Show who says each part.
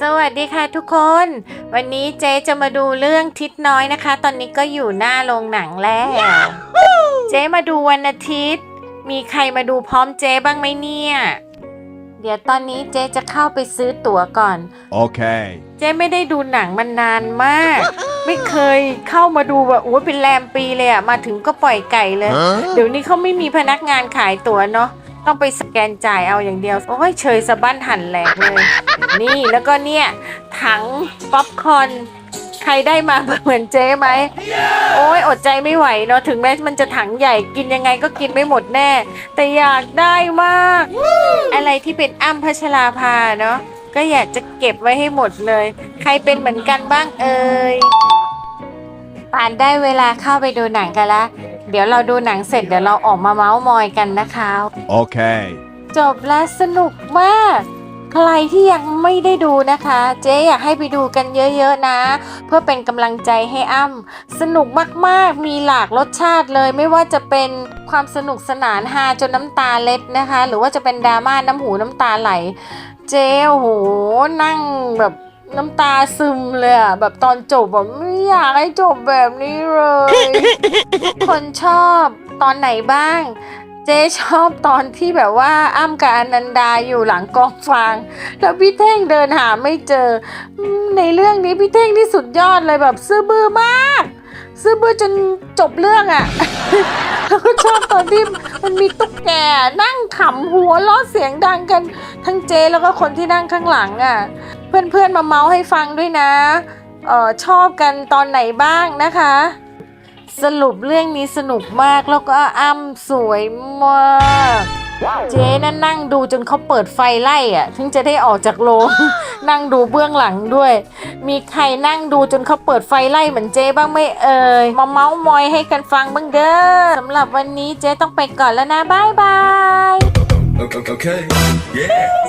Speaker 1: สวัสดีค่ะทุกคน วันนี้เจ๊จะมาดูเรื่องทิศน้อยนะคะ ตอนนี้ก็อยู่หน้าโรงหนังแล้ว เจ๊มาดูวันอาทิตย์ มีใครมาดูพร้อมเจ๊บ้างไหมเนี่ย เดี๋ยวตอนนี้เจ๊จะเข้าไปซื้อตั๋วก่อน
Speaker 2: Okay.
Speaker 1: เจ๊ไม่ได้ดูหนังมานานมาก ไม่เคยเข้ามาดูแบบโอ้ยเป็นแรมปีเลยอะมาถึงก็ปล่อยไก่เลย
Speaker 2: Huh?
Speaker 1: เดี๋ยวนี้เขาไม่มีพนักงานขายตั๋วเนาะ ต้องไปสแกนจ่ายเอาอย่างเดียว โอ้ยเฉยสะบั้นหันแหลกเลย นี่แล้วก็เนี่ย ถังป๊อปคอร์นใครได้มาเหมือนเจ๊ไหมโอ้ยอดใจไม่ไหวเนาะถึงแม้มันจะถังใหญ่กินยังไงก็กินไม่หมดแน่ แต่อยากได้มากอะไรที่เป็นอ้ำพัชราภาเนาะก็อยากจะเก็บไว้ให้หมดเลย ใครเป็นเหมือนกันบ้างเอ่ยป่านได้เวลาเข้าไปดูหนังกันละ ดี๋ยวเราดูหนังเสร็จเดี๋ยวเราออกมาเมาส์มอยกันนะคะ
Speaker 2: Okay.
Speaker 1: จบแล้วสนุกมาก ใครที่ยังไม่ได้ดูนะคะ เจ๊อยากให้ไปดูกันเยอะๆนะ เพื่อเป็นกำลังใจให้อ้ำสนุกมากๆ มีหลากรสชาติเลย ไม่ว่าจะเป็นความสนุกสนานฮาจนน้ำตาเล็ดนะคะ หรือว่าจะเป็นดราม่าน้ำหูน้ำตาไหล เจ๊โอ้โหนั่งแบบ น้ำตาซึมเลยอะแบบตอนจบแบบไม่อยากให้จบแบบนี้เลย คนชอบตอนไหนบ้าง เจ๊ชอบตอนที่แบบว่าอ้ำกับอนันดาอยู่หลังกองฟาง แล้วพี่เท่งเดินหาไม่เจอ ในเรื่องนี้พี่เท่งที่สุดยอดเลยแบบซื่อบื้อมาก ซื่อบื้อจนจบเรื่องอะ่ะแล้วก็ชอบตอนที่มันมีตุ๊กแกนั่งขำหัวล้อเสียงดังกัน ทั้งเจแล้วก็คนที่นั่งข้างหลังอะ่ะ เพื่อนๆมาเมาส์ให้ฟังด้วยนะเออชอบกันตอนไหนบ้างนะคะ สรุปเรื่องนี้สนุกมากแล้วก็อ้ำสวยมากเจ๊นั่นนั่งดูจนเขาเปิดไฟไล่อะถึงจะได้ออกจากโรงนั่งดูเบื้องหลังด้วย มีใครนั่งดูจนเขาเปิดไฟไล่เหมือนเจ๊บ้างไหม่เอ่ยมาเมาส์มอยให้กันฟังบ้างเด้อสำหรับวันนี้เจ๊ต้องไปก่อนแล้วนะบ๊ายบาย
Speaker 3: Okay. okay. Yes.